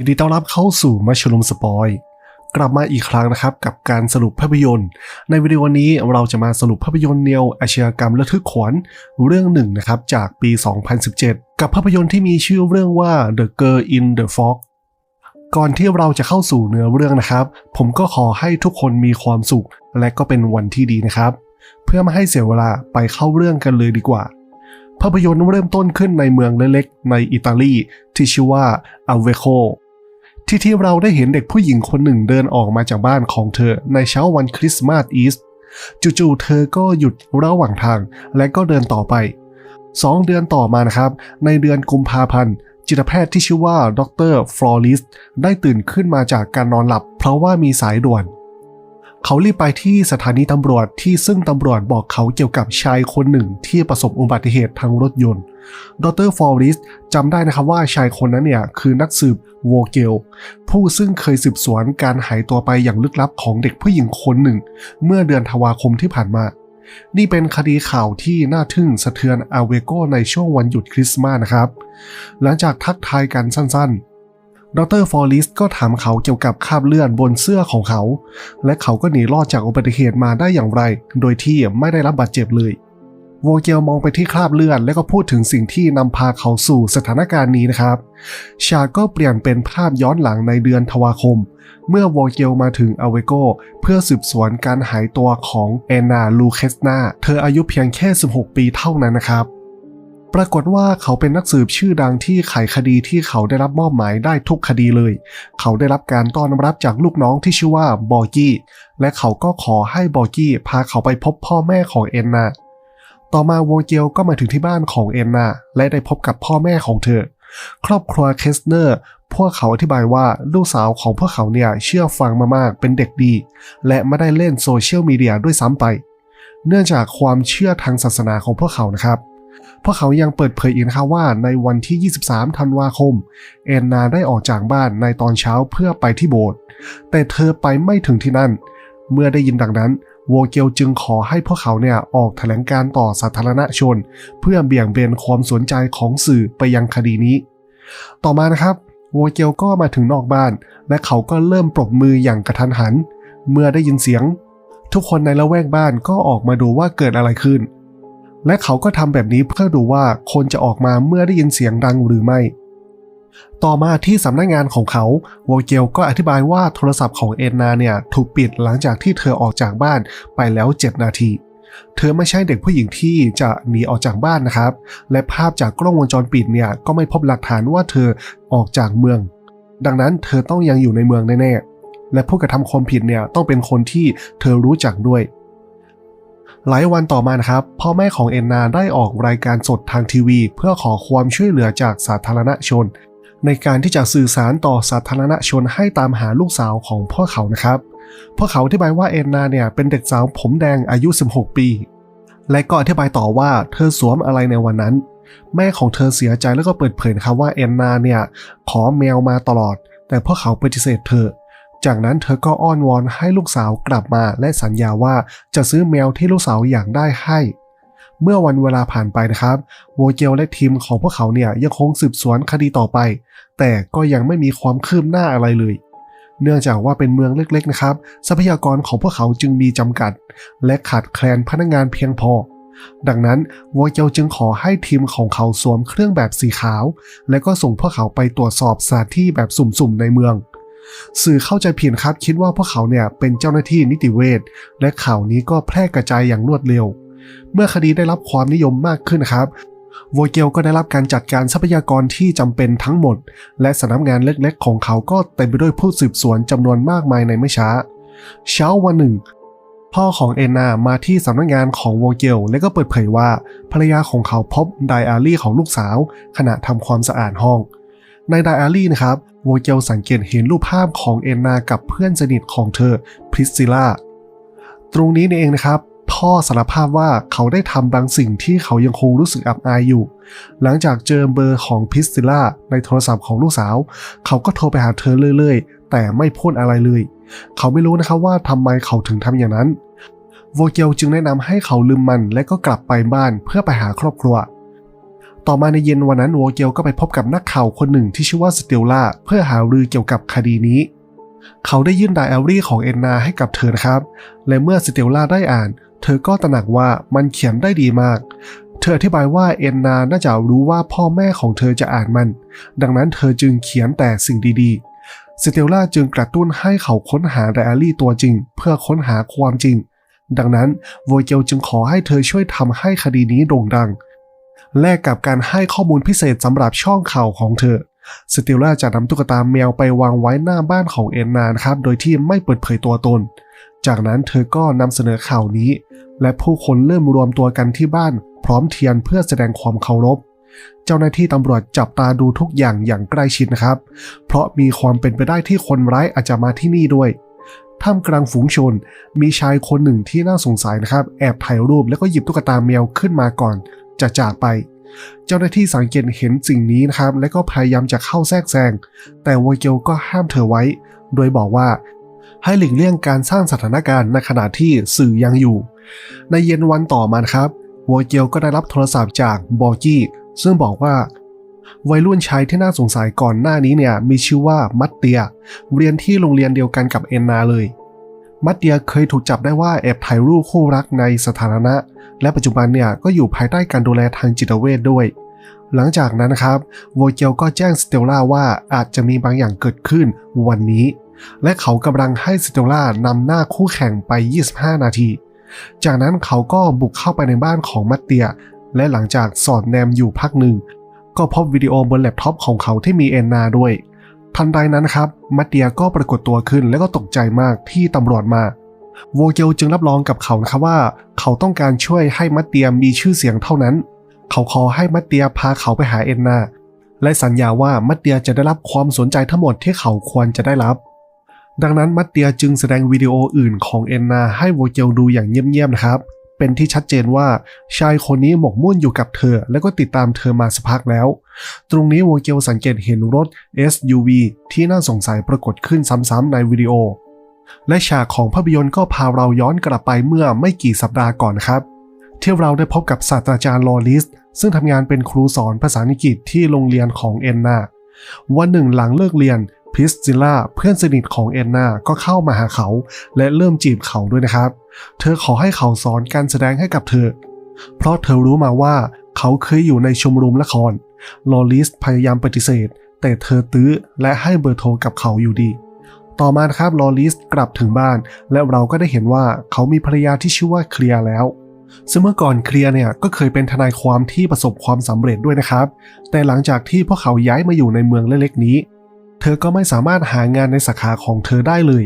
ยินดีต้อนรับเข้าสู่มัชลุมสปอยกลับมาอีกครั้งนะครับกับการสรุปภาพยนตร์ ในวิดีโอนี้เราจะมาสรุปภาพยนตร์แนวอาชญากรรมระทึกขวัญเรื่องหนึ่งนะครับจากปี 2017 กับภาพยนตร์ที่มีชื่อเรื่องว่า The Girl in the Fog ก่อนที่เราจะเข้าสู่เนื้อเรื่องนะครับ ผมก็ขอให้ทุกคนมีความสุข และก็เป็นวันที่ดีนะครับ เพื่อไมาให้เสียเวลาไปเข้าเรื่องกันเลยดีกว่า ภาพยนตร์เริ่มต้นขึ้นในเมืองเล็กๆในอิตาลีที่ชื่อว่าอเวโค ที่ที่เราได้เห็นเด็กผู้หญิงคนหนึ่งเดินออกมาจากบ้านของเธอในเช้าวันคริสต์มาสอีสต์จู่ๆเธอก็หยุดระหว่างทาง และก็เดินต่อไปสองเดือนต่อมานะครับ ในเดือนกุมภาพันธ์จิตแพทย์ที่ชื่อว่าดรฟลอริสได้ตื่นขึ้นมาจากการนอนหลับ เพราะว่ามีสายด่วน เขารีบไปที่สถานีตำรวจที่ซึ่งตำรวจบอกเขาเกี่ยวกับชายคนหนึ่งที่ประสบอุบัติเหตุทางรถยนต์ ดรฟอริสจำได้นะครับว่าชายคนนั้นเนี่ยคือนักสืบโวเกลผู้ซึ่งเคยสืบสวนการหายตัวไปอย่างลึกลับของเด็กผู้หญิงคนหนึ่ง เมื่อเดือนธันวาคมที่ผ่านมา นี่เป็นคดีข่าวที่น่าทึ่งสะเทือนอาเวโกในช่วงวันหยุดคริสต์มาสนะครับ หลังจากทักทายกันสั้นๆ ดรฟอริสก็ถามเขาเกี่ยวกับคราบเลือดบนเสื้อของเขา และเขาก็หนีรอดจากอุบัติเหตุมาได้อย่างไร โดยที่ไม่ได้รับบาดเจ็บเลย โวเกลมองไปที่คราบเลือดและก็พูดถึงสิ่งที่นำพาเขาสู่สถานการณ์นี้นะครับฉากก็เปลี่ยนเป็นภาพย้อนหลังในเดือนธันวาคม เมื่อโวเกลมาถึงอเวโกเพื่อสืบสวนการหายตัวของแอนนาลูเคสนาเธออายุเพียงแค่ 16 ปีเท่านั้นนะครับ ปรากฏว่าเขาเป็นนักสืบชื่อดังที่ไขคดีที่เขาได้รับมอบหมายได้ทุกคดีเลย เขาได้รับการต้อนรับจากลูกน้องที่ชื่อว่าบอกี้ และเขาก็ขอให้บอกี้พาเขาไปพบพ่อแม่ของเอนนา ต่อมาโวเกลก็มาถึงที่บ้านของเอนนาและได้พบกับพ่อแม่ของเธอ ครอบครัวเคสเนอร์ พวกเขาอธิบายว่าลูกสาวของพวกเขาเนี่ยเชื่อฟังมากเป็นเด็กดี และไม่ได้เล่นโซเชียลมีเดียด้วยซ้ำไป เนื่องจากความเชื่อทางศาสนาของพวกเขานะครับ พวกเขายังเปิดเผยอีกนะครับว่าในวันที่ 23 ธันวาคม แอนนาได้ออกจากบ้านในตอนเช้าเพื่อไปที่โบสถ์ แต่เธอไปไม่ถึงที่นั่น เมื่อได้ยินดังนั้นโวเกลจึงขอให้พวกเขาเนี่ยออกแถลงการต่อสาธารณชน เพื่อเบี่ยงเบนความสนใจของสื่อไปยังคดีนี้ ต่อมานะครับโวเกลก็มาถึงนอกบ้าน และเขาก็เริ่มปรบมืออย่างกระทันหัน เมื่อได้ยินเสียง ทุกคนในละแวกบ้านก็ออกมาดูว่าเกิดอะไรขึ้น และเขาก็ทำแบบนี้เพื่อดูว่าคนจะออกมาเมื่อได้ยินเสียงดังหรือไม่ ต่อมาที่สำนักงานของเขาโวเกลก็อธิบายว่าโทรศัพท์ของเอ็นนาเนี่ยถูกปิดหลังจากที่เธอออกจากบ้านไปแล้ว 7 นาทีเธอไม่ใช่เด็กผู้หญิงที่จะหนีออกจากบ้านนะครับ และภาพจากกล้องวงจรปิดเนี่ยก็ไม่พบหลักฐานว่าเธอออกจากเมือง ดังนั้นเธอต้องยังอยู่ในเมืองแน่ๆ และผู้กระทำความผิดเนี่ยต้องเป็นคนที่เธอรู้จักด้วย หลายวันต่อมานะครับ พ่อแม่ของเอ็นนาได้ออกรายการสดทางทีวี เพื่อขอความช่วยเหลือจากสาธารณชน ในการที่จะสื่อสารต่อสาธารณชนให้ตามหาลูกสาวของพวกเขานะครับพวกเขาอธิบายว่าเอ็นนาเนี่ยเป็นเด็กสาวผมแดงอายุ 16 ปี และก็อธิบายต่อว่าเธอสวมอะไรในวันนั้น แม่ของเธอเสียใจแล้วก็เปิดเผยนะครับว่าเอ็นนาเนี่ยขอแมวมาตลอด แต่พวกเขาปฏิเสธเธอ จากนั้นเธอก็อ้อนวอนให้ลูกสาวกลับมาและสัญญาว่าจะซื้อแมวที่ลูกสาวอยากได้ให้ เมื่อวันเวลาผ่านไปนะครับ โวเกลและทีมของพวกเขาเนี่ยยังคงสืบสวนคดีต่อไป แต่ก็ยังไม่มีความคืบหน้าอะไรเลย เนื่องจากว่าเป็นเมืองเล็กๆนะครับ ทรัพยากรของพวกเขาจึงมีจำกัด และขาดแคลนพนักงานเพียงพอดังนั้นโวเกลจึงขอให้ทีมของเขาสวมเครื่องแบบสีขาว และก็ส่งพวกเขาไปตรวจสอบสถานที่แบบสุ่มๆในเมือง สื่อเข้าใจผิดครับคิดว่าพวกเขาเนี่ยเป็นเจ้าหน้าที่นิติเวชและข่าวนี้ก็แพร่กระจายอย่างรวดเร็ว เมื่อคดีได้รับความนิยมมากขึ้นครับโวเกลก็ได้รับการจัดการทรัพยากรที่จำเป็นทั้งหมด และสำนักงานเล็กๆ ของเขาก็เต็มไปด้วยผู้สืบสวนจำนวนมากมายในไม่ช้า เช้าวันหนึ่ง พ่อของเอนนามาที่สำนักงานของโวเกลและก็เปิดเผยว่าภรรยาของเขาพบไดอารี่ของลูกสาว ขณะทำความสะอาดห้อง ในไดอารี่นะครับโวเกลสังเกตเห็นรูปภาพของเอนนากับเพื่อนสนิทของเธอพริสซิล่าตรงนี้นี่เองนะครับพ่อสารภาพว่าเขาได้ทำบางสิ่งที่เขายังคงรู้สึกอับอายอยู่ หลังจากเจอเบอร์ของพิสซิล่าในโทรศัพท์ของลูกสาว เขาก็โทรไปหาเธอเรื่อยๆ แต่ไม่พูดอะไรเลย เขาไม่รู้นะครับว่าทำไมเขาถึงทำอย่างนั้น โวเกลจึงแนะนำให้เขาลืมมันและก็กลับไปบ้านเพื่อไปหาครอบครัว ต่อมาในเย็นวันนั้นโวเกลก็ไปพบกับนักข่าวคนหนึ่งที่ชื่อว่าสเตลล่าเพื่อหารือเกี่ยวกับคดีนี้ เขาได้ยื่นไดอารี่ของเอนนาให้กับเธอนะครับ และเมื่อสเตลล่าได้อ่าน เธอก็ตระหนักว่ามันเขียนได้ดีมาก เธออธิบายว่าเอนนาน่าจะรู้ว่าพ่อแม่ของเธอจะอ่านมัน ดังนั้นเธอจึงเขียนแต่สิ่งดีๆ สเตลล่าจึงกระตุ้นให้เขาค้นหาไดอารี่ตัวจริง เพื่อค้นหาความจริงดังนั้นโวเกลจึงขอให้เธอช่วยทำให้คดีนี้โด่งดัง แลกกับการให้ข้อมูลพิเศษสำหรับช่องข่าวของเธอ สติลล่าจะนำตุ๊กตาแมวไปวางไว้หน้าบ้านของเอนนานะครับ โดยที่ไม่เปิดเผยตัวตน จากนั้นเธอก็นำเสนอข่าวนี้ และผู้คนเริ่มรวมตัวกันที่บ้าน พร้อมเทียนเพื่อแสดงความเคารพ เจ้าหน้าที่ตำรวจจับตาดูทุกอย่างอย่างใกล้ชิดนะครับ เพราะมีความเป็นไปได้ที่คนร้ายอาจจะมาที่นี่ด้วยท่ามกลางฝูงชน มีชายคนหนึ่งที่น่าสงสัยนะครับ แอบถ่ายรูปแล้วก็หยิบตุ๊กตาแมวขึ้นมาก่อน จะจากไป เจ้าหน้าที่สังเกตเห็นสิ่งนี้นะครับ และก็พยายามจะเข้าแทรกแซง แต่วอยเกลก็ห้ามเธอไว้ โดยบอกว่าให้หลีกเลี่ยงการสร้างสถานการณ์ในขณะที่สื่อยังอยู่ ในเย็นวันต่อมาครับวอยเกลก็ได้รับโทรศัพท์จากบอกกี้ซึ่งบอกว่าวัยรุ่นชายที่น่าสงสัยก่อนหน้านี้เนี่ยมีชื่อว่ามัตเตีย เรียนที่โรงเรียนเดียวกันกับเอนนาเลย มัตเตียเคยถูกจับได้ว่าแอบถ่ายรูปคู่รักในสถานะ และปัจจุบันเนี่ยก็อยู่ภายใต้การดูแลทางจิตเวชด้วย หลังจากนั้นนะครับโวเกลก็แจ้งสเตลล่าว่าอาจจะมีบางอย่างเกิดขึ้นวันนี้ และเขากำลังให้สเตลล่านำหน้าคู่แข่งไป 25 นาที จากนั้นเขาก็บุกเข้าไปในบ้านของมัตเตีย และหลังจากสอดแนมอยู่พักหนึ่ง ก็พบวิดีโอบนแล็ปท็อปของเขาที่มีเอนนาด้วย ทันใดนั้นครับมัตเตียก็ปรากฏตัวขึ้นและก็ตกใจมากที่ตำรวจมาโวเกลจึงรับรองกับเขานะครับว่า เขาต้องการช่วยให้มัตเตียมีชื่อเสียงเท่านั้น เขาขอให้มัตเตียพาเขาไปหาเอนนา และสัญญาว่ามัตเตียจะได้รับความสนใจทั้งหมดที่เขาควรจะได้รับ ดังนั้นมัตเตียจึงแสดงวิดีโออื่นของเอนนาให้โวเกลดูอย่างเงียบๆนะครับ เป็นที่ชัดเจนว่าชายคนนี้หมกมุ่นอยู่กับเธอ และก็ติดตามเธอมาสักพักแล้ว ตรงนี้โวเกลสังเกตเห็นรถ SUV ที่น่าสงสัยปรากฏขึ้นซ้ำๆในวิดีโอ และฉากของภาพยนตร์ก็พาเราย้อนกลับไปเมื่อไม่กี่สัปดาห์ก่อนครับ ที่เราได้พบกับศาสตราจารย์ลอริส ซึ่งทำงานเป็นครูสอนภาษาอังกฤษที่โรงเรียนของเอนนาวันหนึ่งหลังเลิกเรียน พิสซิล่าเพื่อนสนิทของเอนนาก็เข้ามาหาเขา และเริ่มจีบเขาด้วยนะครับ เธอขอให้เขาสอนการแสดงให้กับเธอ เพราะเธอรู้มาว่าเขาเคยอยู่ในชมรมละคร ลอริสพยายามปฏิเสธ แต่เธอตื้อและให้เบอร์โทรกับเขาอยู่ดี ต่อมาครับลอริสกลับถึงบ้าน และเราก็ได้เห็นว่าเขามีภรรยาที่ชื่อว่าเคลียร์แล้วซึ่งเมื่อก่อนเคลียร์เนี่ยก็เคยเป็นทนายความที่ประสบความสำเร็จด้วยนะครับ แต่หลังจากที่พวกเขาย้ายมาอยู่ในเมืองเล็กๆนี้ เธอก็ไม่สามารถหางานในสาขาของเธอได้เลย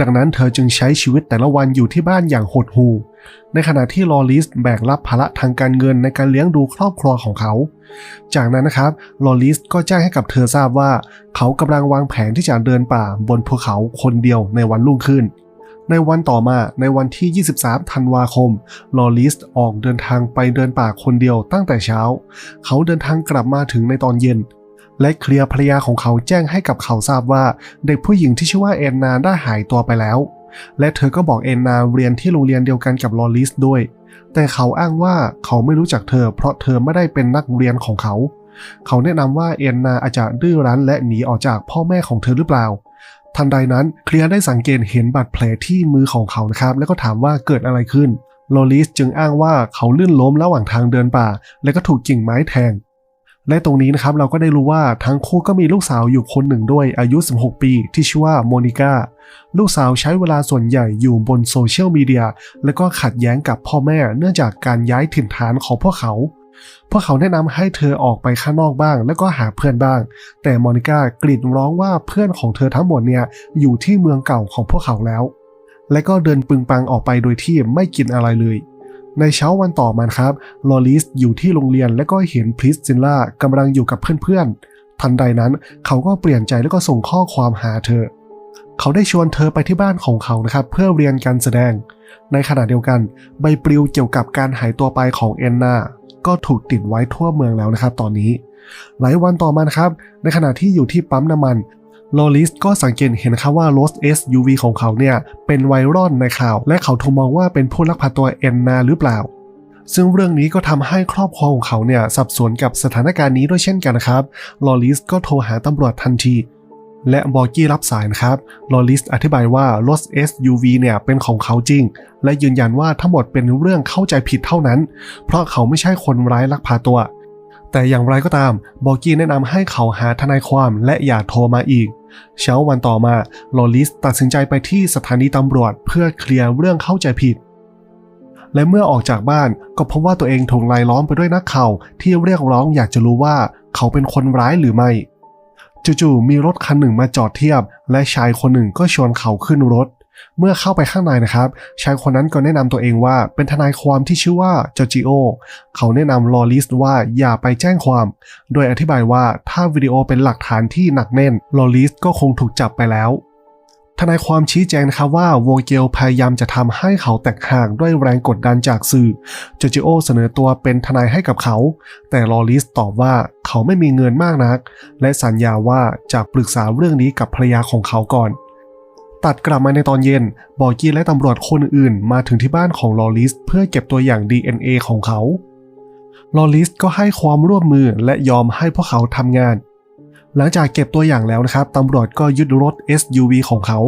ดังนั้นเธอจึงใช้ชีวิตแต่ละวันอยู่ที่บ้านอย่างหดหู่ ในขณะที่ลอริสแบกรับภาระทางการเงินในการเลี้ยงดูครอบครัวของเขา จากนั้นนะครับ ลอริสก็แจ้งให้กับเธอทราบว่า เขากำลังวางแผนที่จะเดินป่าบนภูเขาคนเดียวในวันรุ่งขึ้น ในวันต่อมาในวันที่ 23 ธันวาคม ลอริสออกเดินทางไปเดินป่าคนเดียวตั้งแต่เช้า เขาเดินทางกลับมาถึงในตอนเย็น และเคลียร์ภรรยาของเขาแจ้งให้กับเขาทราบว่า เด็กผู้หญิงที่ชื่อว่าแอนนาได้หายตัวไปแล้ว และเธอก็บอกแอนนาเรียนที่โรงเรียนเดียวกันกับลอริสด้วย แต่เขาอ้างว่าเขาไม่รู้จักเธอ เพราะเธอไม่ได้เป็นนักเรียนของเขา เขาแนะนำว่าแอนนาอาจจะดื้อรั้นและหนีออกจากพ่อแม่ของเธอหรือเปล่า ทันใดนั้นเคลียร์ได้สังเกตเห็นบาดแผลที่มือของเขานะครับ แล้วก็ถามว่าเกิดอะไรขึ้นลอริสจึงอ้างว่าเขาลื่นล้มระหว่างทางเดินป่า และก็ถูกกิ่งไม้แทง และตรงนี้นะครับเราก็ได้รู้ว่าทั้งคู่ก็มีลูกสาวอยู่คนหนึ่งด้วยอายุ 16 ปี ที่ชื่อว่าโมนิก้าลูกสาวใช้เวลาส่วนใหญ่อยู่บนโซเชียลมีเดียและก็ขัดแย้งกับพ่อแม่เนื่องจากการย้ายถิ่นฐานของพวกเขา พวกเขาแนะนำให้เธอออกไปข้างนอกบ้าง แล้วก็หาเพื่อนบ้าง แต่โมนิก้ากรีดร้องว่าเพื่อนของเธอทั้งหมดเนี่ยอยู่ที่เมืองเก่าของพวกเขาแล้ว และก็เดินปึงปังออกไปโดยที่ไม่กินอะไรเลย ในเช้าวันต่อมาครับลอริสอยู่ที่โรงเรียนและก็เห็นพริสซินล่ากำลังอยู่กับเพื่อนๆ ทันใดนั้นเขาก็เปลี่ยนใจแล้วก็ส่งข้อความหาเธอ เขาได้ชวนเธอไปที่บ้านของเขานะครับ เพื่อเรียนการแสดง ในขณะเดียวกัน ใบปลิวเกี่ยวกับการหายตัวไปของแอนนาก็ถูกติดไว้ทั่วเมืองแล้วนะครับ ตอนนี้ หลายวันต่อมานะครับ ในขณะที่อยู่ที่ปั๊มน้ำมัน ลอริสก็สังเกตเห็นครับว่ารถ SUV ของเขาเนี่ย เป็นไวรัลในข่าว และเขาถูกมองว่าเป็นผู้ลักพาตัวแอนนาหรือเปล่า ซึ่งเรื่องนี้ก็ทำให้ครอบครัวของเขาเนี่ยสับสนกับสถานการณ์นี้ด้วยเช่นกันนะครับลอริสก็โทรหาตำรวจทันทีและบอกกี้รับสายนะครับลอริสอธิบายว่ารถ SUV เนี่ยเป็นของเขาจริง และยืนยันว่าทั้งหมดเป็นเรื่องเข้าใจผิดเท่านั้น เพราะเขาไม่ใช่คนร้ายลักพาตัว แต่อย่างไรก็ตาม บอกกี้แนะนำให้เขาหาทนายความและอย่าโทรมาอีก เช้าวันต่อมาลอริสตัดสินใจไปที่สถานีตำรวจเพื่อเคลียร์เรื่องเข้าใจผิด และเมื่อออกจากบ้านก็พบว่าตัวเองถูกลายล้อมไปด้วยนักข่าวที่เรียกร้องอยากจะรู้ว่าเขาเป็นคนร้ายหรือไม่จู่ๆมีรถคันหนึ่งมาจอดเทียบ และชายคนหนึ่งก็ชวนเขาขึ้นรถ เมื่อเข้าไปข้างในนะครับ ชายคนนั้นก็แนะนำตัวเองว่าเป็นทนายความที่ชื่อว่าจอร์จิโอ เขาแนะนำลอริสว่าอย่าไปแจ้งความ โดยอธิบายว่าถ้าวิดีโอเป็นหลักฐานที่หนักแน่น ลอริสก็คงถูกจับไปแล้ว ทนายความชี้แจงนะครับว่าโวเกลพยายามจะทำให้เขาแตกห่างด้วยแรงกดดันจากสื่อจอร์จิโอเสนอตัวเป็นทนายให้กับเขา แต่ลอริสตอบว่าเขาไม่มีเงินมากนัก และสัญญาว่าจะปรึกษาเรื่องนี้กับภรรยาของเขาก่อน ตัดกลับมาในตอนเย็น บอกกี้และตำรวจคนอื่นมาถึงที่บ้านของลอริสเพื่อเก็บตัวอย่าง DNA ของเขา ลอริสก็ให้ความร่วมมือและยอมให้พวกเขาทำงาน หลังจากเก็บตัวอย่างแล้วนะครับตำรวจก็ยึดรถ SUV ของเขา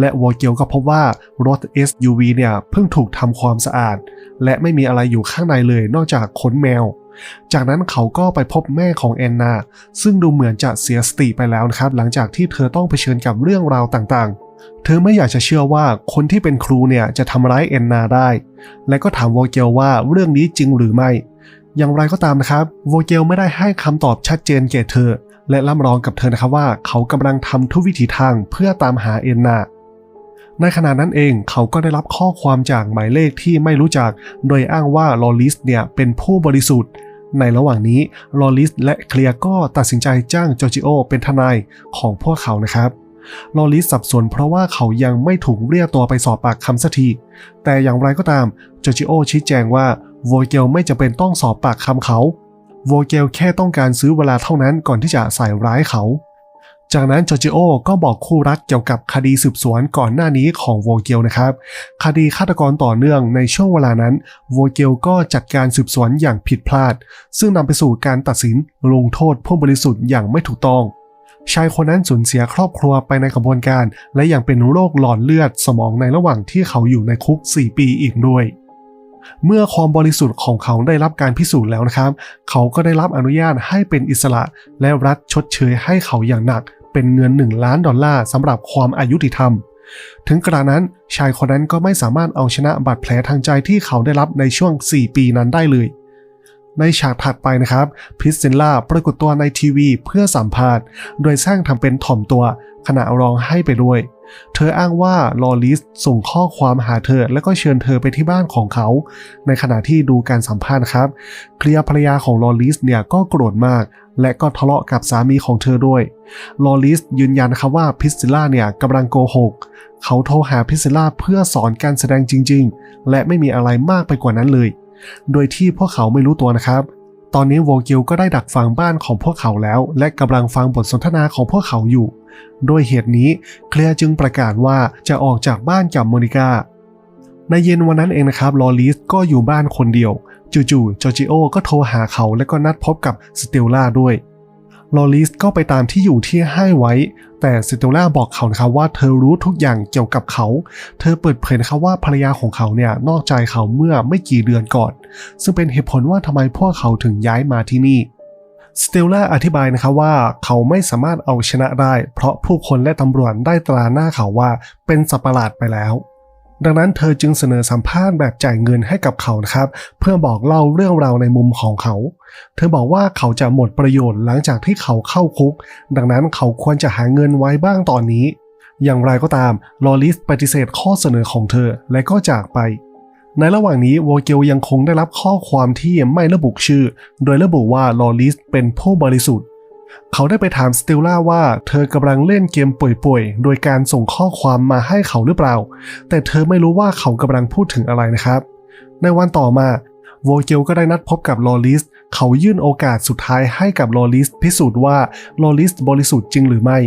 และวอเกลก็พบว่ารถ SUV เนี่ยเพิ่งถูกทำความสะอาด และไม่มีอะไรอยู่ข้างในเลยนอกจากขนแมวจากนั้นเขาก็ไปพบแม่ของแอนนา ซึ่งดูเหมือนจะเสียสติไปแล้วนะครับ หลังจากที่เธอต้องเผชิญกับเรื่องราวต่างๆ เธอไม่อยากจะเชื่อว่าคนที่เป็นครูเนี่ยจะทำร้ายแอนนาได้ และก็ถามวอเกลว่าเรื่องนี้จริงหรือไม่ อย่างไรก็ตามนะครับโวเกลไม่ได้ให้คำตอบชัดเจนแก่เธอ และล่ำร้องกับเธอนะครับว่าเขากำลังทำทุกวิถีทางเพื่อตามหาเอนนาในขณะนั้นเองเขาก็ได้รับข้อความจากหมายเลขที่ไม่รู้จัก โดยอ้างว่าลอริสเนี่ยเป็นผู้บริสุทธิ์ ในระหว่างนี้ลอริสและเคลียร์ก็ตัดสินใจจ้างจอร์จิโอเป็นทนายของพวกเขานะครับ ลอริสสับสนเพราะว่าเขายังไม่ถูกเรียกตัวไปสอบปากคำสักที แต่อย่างไรก็ตามจอร์จิโอชี้แจงว่าโวเกลไม่จำเป็นต้องสอบปากคำเขาโวเกลแค่ต้องการซื้อเวลาเท่านั้นก่อนที่จะใส่ร้ายเขา จากนั้นจอร์จิโอก็บอกคู่รักเกี่ยวกับคดีสืบสวนก่อนหน้านี้ของโวเกลนะครับ คดีฆาตกรต่อเนื่องในช่วงเวลานั้นโวเกลก็จัดการสืบสวนอย่างผิดพลาด ซึ่งนำไปสู่การตัดสินลงโทษผู้บริสุทธิ์อย่างไม่ถูกต้อง ชายคนนั้นสูญเสียครอบครัวไปในกระบวนการ และยังเป็นโรคหลอดเลือดสมองในระหว่างที่เขาอยู่ในคุก 4 ปีอีกด้วย เมื่อความบริสุทธิ์ของเขาได้รับการพิสูจน์แล้วนะครับ เขาก็ได้รับอนุญาตให้เป็นอิสระ และรัฐชดเชยให้เขาอย่างหนัก เป็นเงิน 1 ล้านดอลลาร์สำหรับความอายุติธรรม ถึงกระนั้นชายคนนั้นก็ไม่สามารถเอาชนะบาดแผลทางใจที่เขาได้รับในช่วง 4 ปีนั้นได้เลย ในฉากถัดไปนะครับพิสเซนล่าปรากฏตัวในทีวีเพื่อสัมภาษณ์ โดยสร้างทำเป็นถ่อมตัว ขณะร้องไห้ไปด้วย เธออ้างว่าลอริสส่งข้อความหาเธอและก็เชิญเธอไปที่บ้านของเขา ในขณะที่ดูการสัมภาษณ์ครับ เคลียร์ภรรยาของลอริสเนี่ยก็โกรธมาก และก็ทะเลาะกับสามีของเธอด้วย ลอริสยืนยันครับว่าพิสซิล่าเนี่ยกำลังโกหก เขาโทรหาพิสซิล่าเพื่อสอนการแสดงจริง ๆ และไม่มีอะไรมากไปกว่านั้นเลย โดยที่พวกเขาไม่รู้ตัวนะครับ ตอนนี้โวกิลก็ได้ดักฟังบ้านของพวกเขาแล้ว และกำลังฟังบทสนทนาของพวกเขาอยู่ โดยเหตุนี้เคลียร์จึงประกาศว่าจะออกจากบ้านกับโมนิกาในเย็นวันนั้นเองนะครับลอริสก็อยู่บ้านคนเดียว จู่ๆจอร์จิโอก็โทรหาเขาและก็นัดพบกับสเตลล่าด้วยลอริสก็ไปตามที่อยู่ที่ให้ไว้ แต่สเตลล่าบอกเขานะครับว่าเธอรู้ทุกอย่างเกี่ยวกับเขา เธอเปิดเผยนะครับว่าภรรยาของเขาเนี่ยนอกใจเขาเมื่อไม่กี่เดือนก่อน ซึ่งเป็นเหตุผลว่าทำไมพวกเขาถึงย้ายมาที่นี่สเตลล่าอธิบายนะครับว่าเขาไม่สามารถเอาชนะได้ เพราะผู้คนและตำรวจได้ตราหน้าเขาว่าเป็นสัปหลาดไปแล้ว ดังนั้นเธอจึงเสนอสัมภาษณ์แบบจ่ายเงินให้กับเขานะครับ เพื่อบอกเล่าเรื่องราวในมุมของเขา เธอบอกว่าเขาจะหมดประโยชน์หลังจากที่เขาเข้าคุก ดังนั้นเขาควรจะหาเงินไว้บ้างตอนนี้ อย่างไรก็ตามลอริสปฏิเสธข้อเสนอของเธอและก็จากไป ในระหว่างนี้โวเกลยังคงได้รับข้อความที่ไม่ระบุชื่อ โดยระบุว่าลอริสเป็นผู้บริสุทธิ์ เขาได้ไปถามสติลล่าว่าเธอกำลังเล่นเกมป่วยๆ โดยการส่งข้อความมาให้เขาหรือเปล่า แต่เธอไม่รู้ว่าเขากำลังพูดถึงอะไรนะครับ ในวันต่อมาโวเกลก็ได้นัดพบกับลอริส เขายื่นโอกาสสุดท้ายให้กับลอริสพิสูจน์ว่าลอริสบริสุทธิ์จริงหรือไม่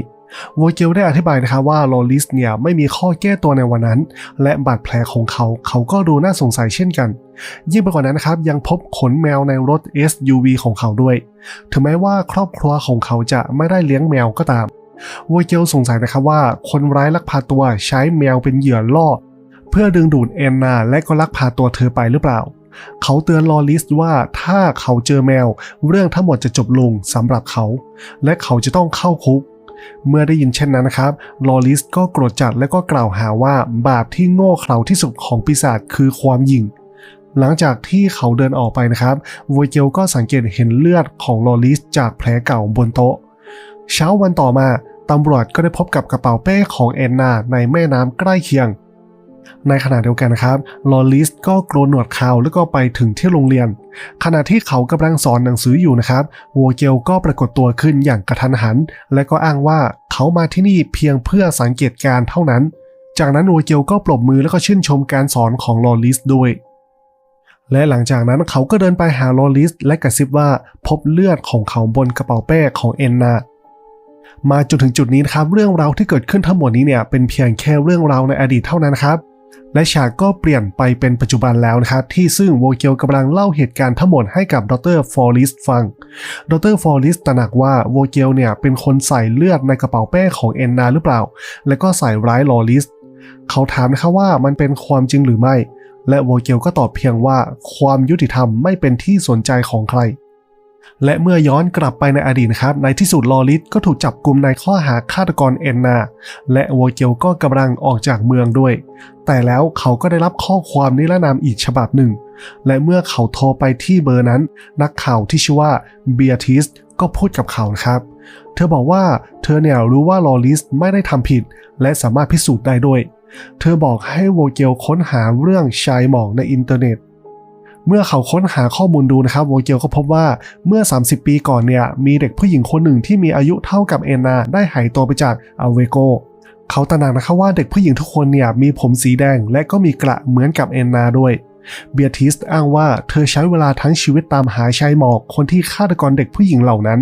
โวเกลได้อธิบายนะครับว่าโลลิสเนี่ยไม่มีข้อแก้ตัวในวันนั้น และบาดแผลของเขาเขาก็ดูน่าสงสัยเช่นกัน ยิ่งไปกว่านั้นนะครับ ยังพบขนแมวในรถ SUV ของเขาด้วย ถึงแม้ว่าครอบครัวของเขาจะไม่ได้เลี้ยงแมวก็ตามโวเกลสงสัยนะครับว่าคนร้ายลักพาตัวใช้แมวเป็นเหยื่อล่อ เพื่อดึงดูดแอนนาและก็ลักพาตัวเธอไปหรือเปล่าเขาเตือนลอลิสว่าถ้าเขาเจอแมว เรื่องทั้งหมดจะจบลงสำหรับเขา และเขาจะต้องเข้าคุก เมื่อได้ยินเช่นนั้นนะครับลอริสก็โกรธจัดและก็กล่าวหาว่าบาปที่โง่เขลาที่สุดของปีศาจคือความหยิ่งหลังจากที่เขาเดินออกไปนะครับโวเกลก็สังเกตเห็นเลือดของลอริสจากแผลเก่าบนโต๊ะ เช้าวันต่อมาตำรวจก็ได้พบกับกระเป๋าเป้ของแอนนาในแม่น้ำใกล้เคียง ในขณะเดียวกันนะครับลอริสก็โกรนหนวดเขาแล้วก็ไปถึงที่โรงเรียน ขณะที่เขากำลังสอนหนังสืออยู่นะครับโวเกลก็ปรากฏตัวขึ้นอย่างกระทันหัน และก็อ้างว่าเขามาที่นี่เพียงเพื่อสังเกตการเท่านั้น จากนั้นโวเกลก็ปรบมือแล้วก็ชื่นชมการสอนของลอริสด้วยและหลังจากนั้นเขาก็เดินไปหาลอริส และกระซิบว่าพบเลือดของเขาบนกระเป๋าเป้ของเอนนา มาจนถึงจุดนี้นะครับ เรื่องราวที่เกิดขึ้นทั้งหมดนี้เนี่ยเป็นเพียงแค่เรื่องราวในอดีตเท่านั้นครับ และฉากก็เปลี่ยนไปเป็นปัจจุบันแล้วนะครับ ที่ซึ่งโวเกลกำลังเล่าเหตุการณ์ทั้งหมดให้กับดรฟอร์ลิสฟัง ดรฟอร์ลิสตระหนักว่าโวเกลเนี่ยเป็นคนใส่เลือดในกระเป๋าเป้ของเอนนาหรือเปล่า และก็ใส่ร้ายลอริส เขาถามนะครับว่ามันเป็นความจริงหรือไม่ และโวเกลก็ตอบเพียงว่าความยุติธรรมไม่เป็นที่สนใจของใคร และเมื่อย้อนกลับไปในอดีตนครับ ในที่สุดลอริสก็ถูกจับกลุ่มในข้อหาฆาตกรเอนนา และโวเกลก็กำลังออกจากเมืองด้วย แต่แล้วเขาก็ได้รับข้อความนิรนามอีกฉบับหนึ่ง และเมื่อเขาโทรไปที่เบอร์นั้น นักข่าวที่ชื่อว่าเบียทิสก็พูดกับเขาครับ เธอบอกว่าเธอเนี่ยรู้ว่าลอริสไม่ได้ทำผิด และสามารถพิสูจน์ได้ด้วย เธอบอกให้โวเกลค้นหาเรื่องชายหมอกในอินเทอร์เน็ต เมื่อเขาค้นหาข้อมูลดูนะครับโวเกลก็พบว่าเมื่อ 30 ปีก่อนเนี่ยมีเด็กผู้หญิงคนหนึ่งที่มีอายุเท่ากับเอนนาได้หายตัวไปจากอเวโกเขาตระหนักนะครับว่าเด็กผู้หญิงทุกคนเนี่ยมีผมสีแดงและก็มีกระเหมือนกับเอนนาด้วยเบียทิสอ้างว่าเธอใช้เวลาทั้งชีวิตตามหาชายหมอกคนที่ฆาตกรเด็กผู้หญิงเหล่านั้น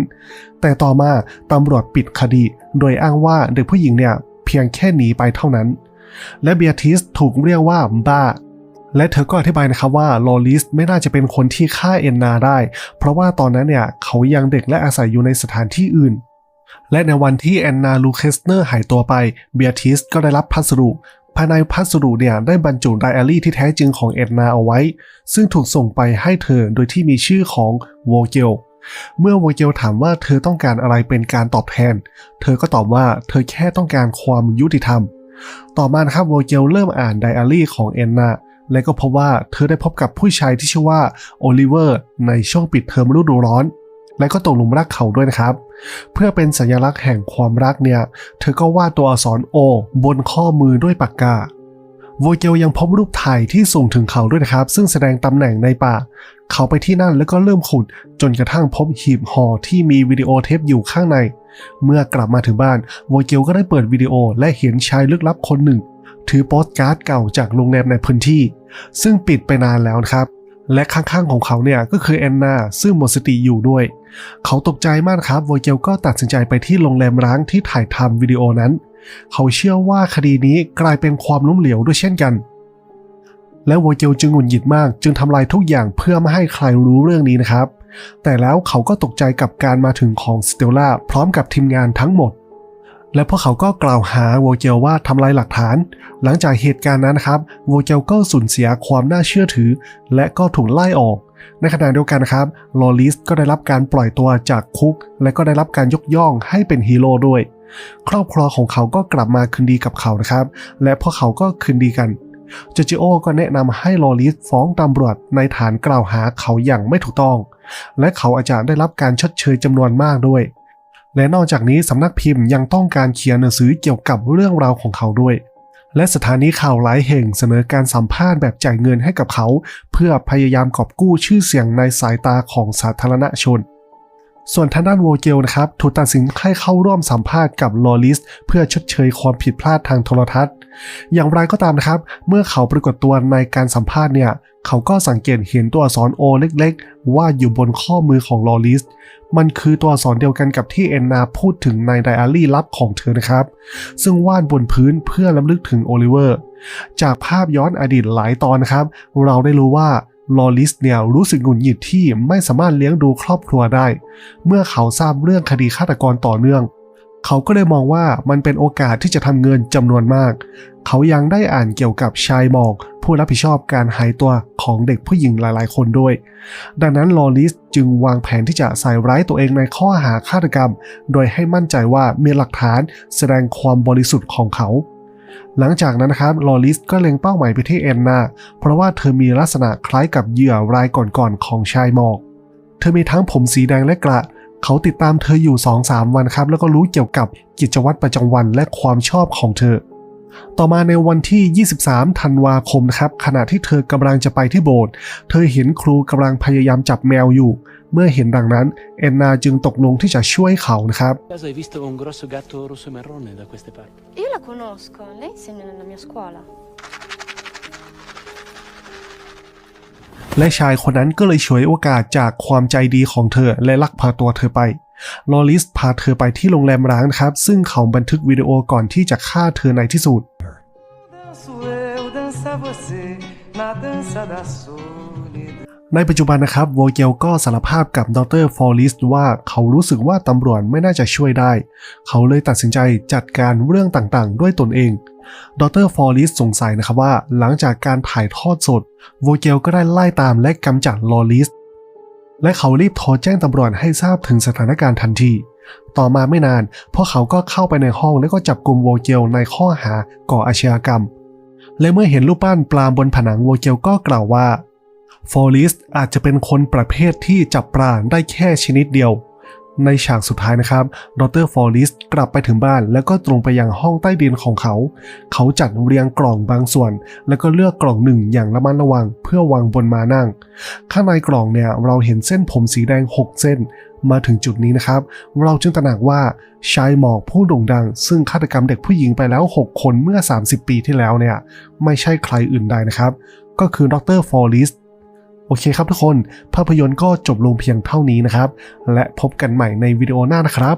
แต่ต่อมาตำรวจปิดคดี โดยอ้างว่าเด็กผู้หญิงเนี่ยเพียงแค่หนีไปเท่านั้น และเบียทิสถูกเรียกว่าบ้า และเธอก็อธิบายนะครับว่าลอริสไม่น่าจะเป็นคนที่ฆ่าเอนนาได้ เพราะว่าตอนนั้นเนี่ยเขายังเด็กและอาศัยอยู่ในสถานที่อื่น และในวันที่แอนนาลูเคสเนอร์หายตัวไปเบียทิสก็ได้รับพัสดุภายในพัสดุเนี่ยได้บรรจุไดอารี่ที่แท้จริงของเอนนาเอาไว้ ซึ่งถูกส่งไปให้เธอโดยที่มีชื่อของโวเกลเมื่อโวเกลถามว่าเธอต้องการอะไรเป็นการตอบแทน เธอก็ตอบว่าเธอแค่ต้องการความยุติธรรม ต่อมานะครับโวเกลเริ่มอ่านไดอารี่ของเอนนา และก็พบว่าเธอได้พบกับผู้ชายที่ชื่อว่าโอลิเวอร์ในช่วงปิดเทอมฤดูร้อน และก็ตกหลุมรักเขาด้วยนะครับ เพื่อเป็นสัญลักษณ์แห่งความรักเนี่ย เธอก็วาดตัวอักษร O บนข้อมือด้วยปากกาโวเกลยังพบรูปถ่ายที่ส่งถึงเขาด้วยนะครับ ซึ่งแสดงตำแหน่งในป่า เขาไปที่นั่นแล้วก็เริ่มขุด จนกระทั่งพบหีบห่อที่มีวิดีโอเทปอยู่ข้างใน เมื่อกลับมาถึงบ้านโวเกลก็ได้เปิดวิดีโอและเห็นชายลึกลับคนหนึ่ง ถือโปสการ์ดเก่าจากโรงแรมในพื้นที่ ซึ่งปิดไปนานแล้วครับ และข้างๆของเขาเนี่ยก็คือแอนนาซึ่งหมดสติอยู่ด้วย เขาตกใจมากครับโวเกลก็ตัดสินใจไปที่โรงแรมร้างที่ถ่ายทำวิดีโอนั้น เขาเชื่อว่าคดีนี้กลายเป็นความล้มเหลวด้วยเช่นกัน และโวเกลจึงหงุดหงิดมาก จึงทำลายทุกอย่างเพื่อไม่ให้ใครรู้เรื่องนี้นะครับ แต่แล้วเขาก็ตกใจกับการมาถึงของสเตลล่าพร้อมกับทีมงานทั้งหมด และพวกเขาก็กล่าวหาโวเกลว่าทำลายหลักฐาน หลังจากเหตุการณ์นั้นนะครับโวเกลก็สูญเสียความน่าเชื่อถือ และก็ถูกไล่ออก ในขณะเดียวกันครับลอริสก็ได้รับการปล่อยตัวจากคุก และก็ได้รับการยกย่องให้เป็นฮีโร่ด้วย ครอบครัวของเขาก็กลับมาคืนดีกับเขานะครับ และพวกเขาก็คืนดีกันจจิโอก็แนะนำให้ลอริสฟ้องตำรวจในฐานกล่าวหาเขาอย่างไม่ถูกต้อง และเขาอาจจะได้รับการชดเชยจำนวนมากด้วย และนอกจากนี้สำนักพิมพ์ยังต้องการเขียนหนังสือเกี่ยวกับเรื่องราวของเขาด้วย และสถานีข่าวหลายแห่งเสนอการสัมภาษณ์แบบจ่ายเงินให้กับเขา เพื่อพยายามกอบกู้ชื่อเสียงในสายตาของสาธารณชน ส่วนทางด้านโวเกลนะครับถูกตัดสินให้เข้าร่วมสัมภาษณ์กับลอริสเพื่อชดเชยความผิดพลาดทางโทรทัศน์ อย่างไรก็ตามนะครับ เมื่อเขาปรากฏตัวในการสัมภาษณ์เนี่ย เขาก็สังเกตเห็นตัวอักษรโอเล็กๆ ว่าอยู่บนข้อมือของลอริสมันคือตัวอักษรเดียวกันกับที่แอนนาพูดถึงในไดอารี่ลับของเธอนะครับ ซึ่งวาดบนพื้นเพื่อล้ำลึกถึงโอลิเวอร์ จากภาพย้อนอดีตหลายตอนนะครับ เราได้รู้ว่า ลอริสเนี่ยรู้สึกหงุดหงิดที่ไม่สามารถเลี้ยงดูครอบครัวได้ เมื่อเขาทราบเรื่องคดีฆาตกรต่อเนื่อง เขาก็เลยมองว่ามันเป็นโอกาสที่จะทำเงินจำนวนมาก เขายังได้อ่านเกี่ยวกับชายหมอกผู้รับผิดชอบการหายตัวของเด็กผู้หญิงหลายๆ คนด้วย ดังนั้นลอริสจึงวางแผนที่จะใส่ร้ายตัวเองในข้อหาฆาตกรรม โดยให้มั่นใจว่ามีหลักฐานแสดงความบริสุทธิ์ของเขา หลังจากนั้นนะครับลอริสก็เล็งเป้าหมายไปที่แอนนา เพราะว่าเธอมีลักษณะคล้ายกับเหยื่อรายก่อนๆของชายหมอก เธอมีทั้งผมสีแดงและกระ เขาติดตามเธออยู่ 2-3 วันครับ แล้วก็รู้เกี่ยวกับกิจวัตรประจำวันและความชอบของเธอ ต่อมาในวันที่ 23 ธันวาคมนะครับขณะที่เธอกำลังจะไปที่โบสถ์เธอเห็นครูกำลังพยายามจับแมวอยู่ เมื่อเห็นดังนั้นแอนนาจึงตกลงที่จะช่วยเขานะครับ caso hai visto un grosso gatto rosso e marrone da queste parti? Io la conosco, lei insegna nella mia scuola. และชายคนนั้นก็เลยฉวยโอกาสจากความใจดีของเธอและลักพาตัวเธอไป ลอริสพาเธอไปที่โรงแรมร้างนะครับ ซึ่งเขาบันทึกวิดีโอก่อนที่จะฆ่าเธอในที่สุด Danço eu, dança você, na dança da solidão. ในปัจจุบันนะครับโวเกลก็สารภาพกับดรฟอริสว่าเขารู้สึกว่าตำรวจไม่น่าจะช่วยได้ เขาเลยตัดสินใจจัดการเรื่องต่างๆ ด้วยตนเอง ดรฟอริสสงสัยนะครับว่าหลังจากการถ่ายทอดสดโวเกลก็ได้ไล่ตามและกำจัดลอริส และเขารีบโทรแจ้งตำรวจให้ทราบถึงสถานการณ์ทันที ต่อมาไม่นานพวกเขาก็เข้าไปในห้องแล้วก็จับกลุ่มโวเกลในข้อหาก่ออาชญากรรม และเมื่อเห็นรูปปั้นปลาบนผนังโวเกลก็กล่าวว่า ฟอริสอาจจะเป็นคนประเภทที่จับปลาได้แค่ชนิดเดียว ในฉากสุดท้ายนะครับ ดรฟอริสกลับไปถึงบ้าน แล้วก็ตรงไปยังห้องใต้ดินของเขา เขาจัดเรียงกล่องบางส่วน แล้วก็เลือกกล่องหนึ่งอย่างระมัดระวังเพื่อวางบนมานั่ง ข้างในกล่องเนี่ยเราเห็นเส้นผมสีแดง 6 เส้น มาถึงจุดนี้นะครับ เราจึงตระหนักว่าชายหมอกผู้โด่งดัง ซึ่งฆาตกรรมเด็กผู้หญิงไปแล้ว 6 คนเมื่อ 30 ปีที่แล้วเนี่ยไม่ใช่ใครอื่นใดนะครับ ก็คือดรฟอริส โอเคครับทุกคน ภาพยนตร์ก็จบลงเพียงเท่านี้นะครับ และพบกันใหม่ในวิดีโอหน้านะครับ